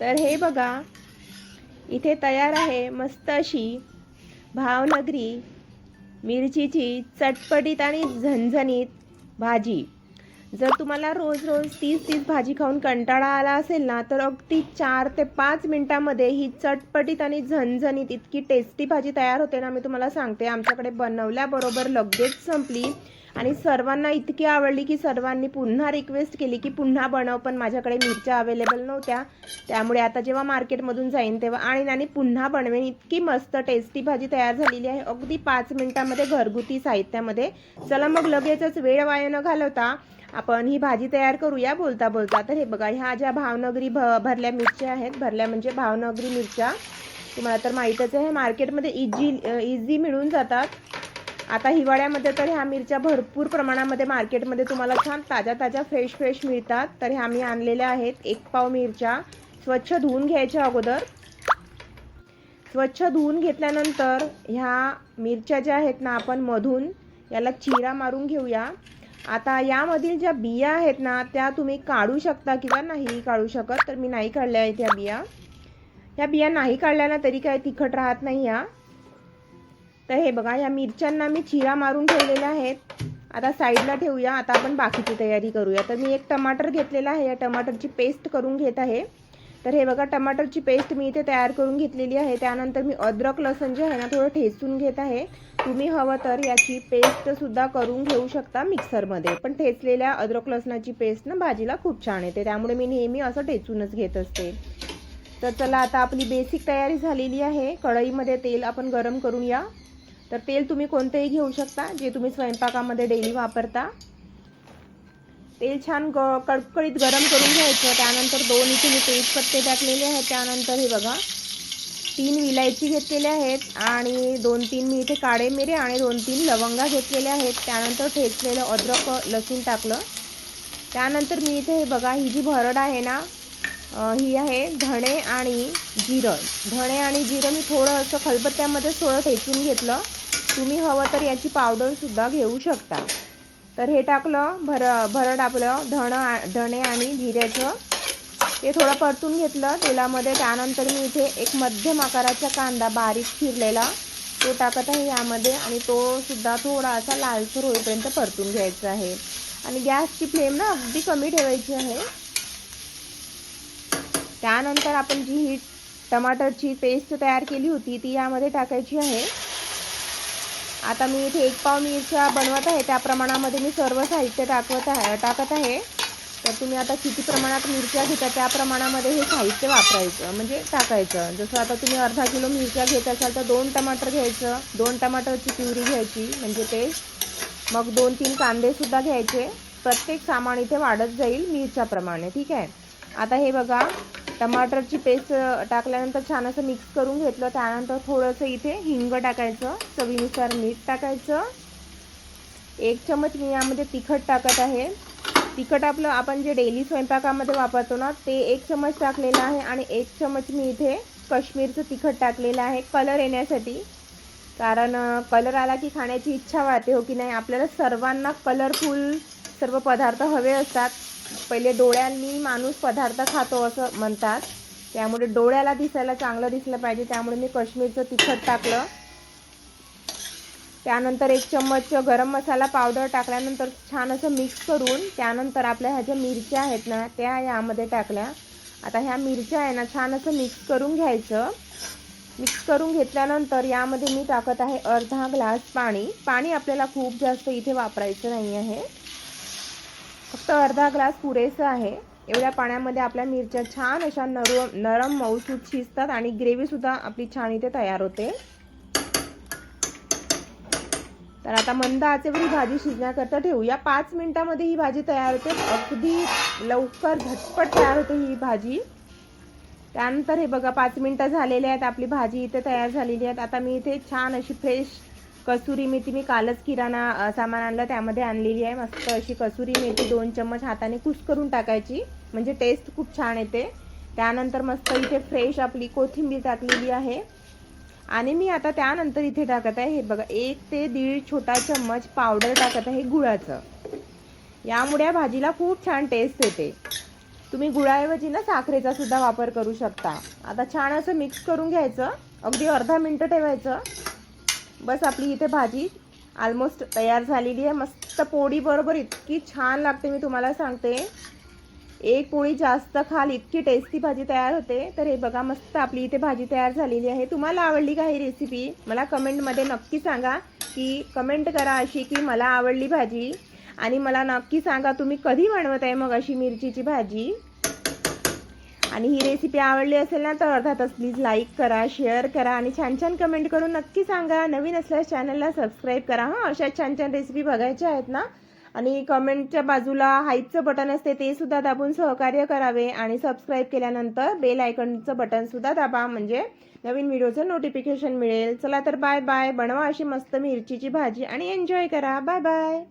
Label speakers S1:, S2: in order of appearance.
S1: तर हे बघा इथे तयार आहे मस्त अशी भावनगरी मिरचीची चटपटीत आणि झणझणीत भाजी. जर तुम्हाला रोज रोज तीच तीच भाजी खाऊन कंटाळा आला असेल ना तर अगदी चार ते पाच मिनटामध्ये ही चटपटीत आणि झणझणीत इतकी टेस्टी भाजी तयार होते ना मी तुम्हाला सांगते. आमच्याकडे बनवल्याबरोबर लगेच संपली. आणि सर्वांना इतकी आवडली की सर्वांनी पुन्हा रिक्वेस्ट केली की पुन्हा बनव पण माझ्याकडे मिरच्या अवेलेबल नव्हत्या. त्यामुळे आता जेव्हा मार्केटमधून जाईन तेव्हा आणि आणि पुन्हा बनवेन. इतकी मस्त टेस्टी भाजी तयार झालेली आहे. अगदी पाच मिनिटामध्ये घरगुती साहित्यामध्ये. चला मग लगेचच वेळ वाया न घालवता आपण ही भाजी तयार करूया बोलता बोलता तर हे बघा ह्या ज्या भावनगरी भ भरल्या मिरच्या आहेत भरल्या म्हणजे भावनगरी मिरच्या. तुम्हाला तर माहीतच आहे मार्केटमध्ये इजी इझी मिळून जातात. आता हिवाळ्यामध्ये तर ह्या मिरच्या भरपूर प्रमाणामध्ये मार्केटमध्ये तुम्हाला छान ताज्या ताज्या फ्रेश फ्रेश मिळतात. तर ह्या मी आणलेल्या आहेत एक पाव मिरच्या. स्वच्छ धुवून घ्यायच्या अगोदर. स्वच्छ धुवून घेतल्यानंतर ह्या मिरच्या ज्या आहेत ना आपण मधून याला चिरा मारून घेऊया. आता यामधील ज्या बिया आहेत ना त्या तुम्ही काढू शकता किंवा नाही काढू शकत. तर मी नाही काढल्या आहेत या बिया. ह्या बिया नाही काढल्या ना तरी काय तिखट राहत नाही या. तर हे बघा या मिरच्यांना मी चिरा मारून ठेवलेल्या आहेत. आता साईडला ठेवूया. आता आपण बाकीची तयारी करूया. तर मी एक टमाटर घेतलेला आहे. या टमाटरची पेस्ट करून घेत आहे. तर हे बघा टमाटरची पेस्ट मी इथे तयार करून घेतलेली आहे. त्यानंतर मी अद्रक लसण जे आहे ना थोडं ठेचून घेत आहे. तुम्ही हवं तर याची पेस्टसुद्धा करून घेऊ शकता मिक्सरमध्ये. पण ठेचलेल्या अद्रक लसणाची पेस्ट ना भाजीला खूप छान येते. त्यामुळे मी नेहमी असं ठेचूनच घेत असते. तर चला आता आपली बेसिक तयारी झालेली आहे. कढईमध्ये तेल आपण गरम करूया. तर तेल तुम्ही कोणतेही घेऊ शकता जे तुम्ही स्वयंपाकामध्ये डेली वापरता. तेल छान ग कडकडीत गरम करून घ्यायचं. त्यानंतर दोन इथे मी तेजपत्ते टाकलेले आहेत. त्यानंतर हे बघा तीन विलायची घेतलेल्या आहेत आणि दोन तीन मी इथे काळे मिरे आणि दोन तीन लवंगा घेतलेल्या आहेत. त्यानंतर ठेचलेलं अद्रक लसूण टाकलं. त्यानंतर मी इथे हे बघा ही जी भरड आहे ना ही आहे धणे आणि जिरं. धणे आणि जिरं मी थोडं असं खलबत्त्यामध्ये थोडं ठेचून घेतलं. तुम्ही हवं तर याची पावडरसुद्धा घेऊ शकता. तर हे टाकलं भर भरड आपलं धण धणे आणि जिऱ्याचं. ते थोडं परतून घेतलं तेलामध्ये. त्यानंतर मी इथे एक मध्यम आकाराचा कांदा बारीक चिरलेला. तो टाकत आहे यामध्ये आणि तो सुद्धा थोडासा लालसर होईपर्यंत परतून घ्यायचा आहे. आणि गॅसची फ्लेम ना अगदी कमी ठेवायची आहे. त्यानंतर आपण जी ही टमाटरची पेस्ट तयार केली होती ती यामध्ये टाकायची आहे. आता मी इथे एक पाव मिरच्या बनवत आहे. त्या प्रमाणामध्ये मी सर्व साहित्य टाकवत आहे टाकत आहे. तर तुम्ही आता किती प्रमाणात मिरच्या घेता त्या प्रमाणामध्ये हे साहित्य वापरायचं म्हणजे टाकायचं. जसं आता तुम्ही अर्धा किलो मिरच्या घेत असाल तर दोन टमाटर घ्यायचं. दोन टमाटरची प्युरी घ्यायची म्हणजे ते मग दोन तीन कांदेसुद्धा घ्यायचे. प्रत्येक सामान इथे वाढत जाईल मिरच्याप्रमाणे ठीक आहे? आता हे बघा टमाटरची पेस्ट टाकल्यानंतर छान असं मिक्स करून घेतलं. त्यानंतर थोडंसं इथे हिंग टाकायचं चवीनुसार मीठ टाकायचं. एक चमच मी यामध्ये तिखट टाकत आहे. तिखट आपलं आपण जे डेली स्वयंपाकामध्ये वापरतो ना ते एक चमच टाकलेलं आहे आणि एक चमच मी इथे कश्मीरचं तिखट टाकलेलं आहे. कलर येण्यासाठी. कारण कलर आला की खाण्याची इच्छा वाढते हो की नाही? आपल्याला सर्वांना कलरफुल सर्व पदार्थ हवे असतात. पहिले डोळ्यांनी माणूस पदार्थ खातो असं म्हणतात. त्यामुळे डोळ्याला दिसायला चांगलं दिसलं पाहिजे. त्यामुळे मी काश्मीरचं तिखट टाकलं. त्यानंतर एक चम्मच गरम मसाला पावडर टाकल्यानंतर छान असं मिक्स करून त्यानंतर आपल्या ह्या ज्या मिरच्या आहेत ना त्या यामध्ये टाकल्या. आता ह्या मिरच्या आहे ना छान असं मिक्स करून घ्यायचं. मिक्स करून घेतल्यानंतर यामध्ये मी टाकत आहे अर्धा ग्लास पाणी. पाणी आपल्याला खूप जास्त इथे वापरायचं नाही आहे. फक्त अर्धा ग्लास पुरेसं आहे. एवढ्या पाण्यामध्ये आपल्या मिरच्या छान अशा नरम नरम मऊसूत शिजतात आणि ग्रेव्हीसुद्धा आपली छान इथे तयार होते. तर आता मंद आचेवर ही भाजी शिजण्याकरता ठेवूया. पाच मिनिटामध्ये ही भाजी तयार होते. अगदी लवकर झटपट तयार होते ही भाजी. त्यानंतर हे बघा पाच मिनटं झालेले आहेत. आपली भाजी इथे तयार झालेली आहेत. आता मी इथे छान अशी फ्रेश कसुरी मेथी मी कालच किराणा सामान आणलं त्यामध्ये आणलेली आहे. मस्त अशी कसुरी मेथी दोन चम्मच हाताने कुस करून टाकायची. म्हणजे टेस्ट खूप छान येते. त्यानंतर मस्त इथे फ्रेश आपली कोथिंबीर टाकलेली आहे. आणि मी आता त्यानंतर इथे टाकत आहे हे बघा एक ते दीड छोटा चम्मच पावडर टाकत आहे गुळाचं. यामुळे या भाजीला खूप छान टेस्ट येते. तुम्ही गुळाऐवजी ना साखरेचा सुद्धा वापर करू शकता. आता छान असं मिक्स करून घ्यायचं. अगदी अर्धा मिनटं ठेवायचं. बस आपली इथे भाजी ऑलमोस्ट तयार झालेली आहे. मस्त पोळी बरोबर इतकी छान लागते मी तुम्हाला सांगते. एक पोळी जास्त खाल इतकी टेस्टी भाजी तयार होते. तर हे बघा मस्त आपली इथे भाजी तयार झालेली आहे. तुम्हाला आवडली का ही रेसिपी मला कमेंटमध्ये नक्की सांगा की कमेंट करा अशी की मला आवडली भाजी. आणि मला नक्की सांगा तुम्ही कधी बनवत आहे मग अशी मिरचीची भाजी. आणि ही रेसिपी आवडली असेल ना तर अर्थातच प्लीज लाईक करा शेअर करा आणि छान छान कमेंट करून नक्की सांगा. नवीन असल्यास चॅनलला सबस्क्राईब करा हां. अशा छान छान रेसिपी बघायच्या आहेत ना. आणि कमेंटच्या बाजूला हाईपचं बटन असते ते सुद्धा दाबून सहकार्य करावे. आणि सबस्क्राईब केल्यानंतर बेल आयकॉनचं बटन सुद्धा दाबा म्हणजे नवीन व्हिडिओचं नोटिफिकेशन मिळेल. चला तर बाय बाय बनवा अशी मस्त मिरचीची भाजी आणि एन्जॉय करा. Bye bye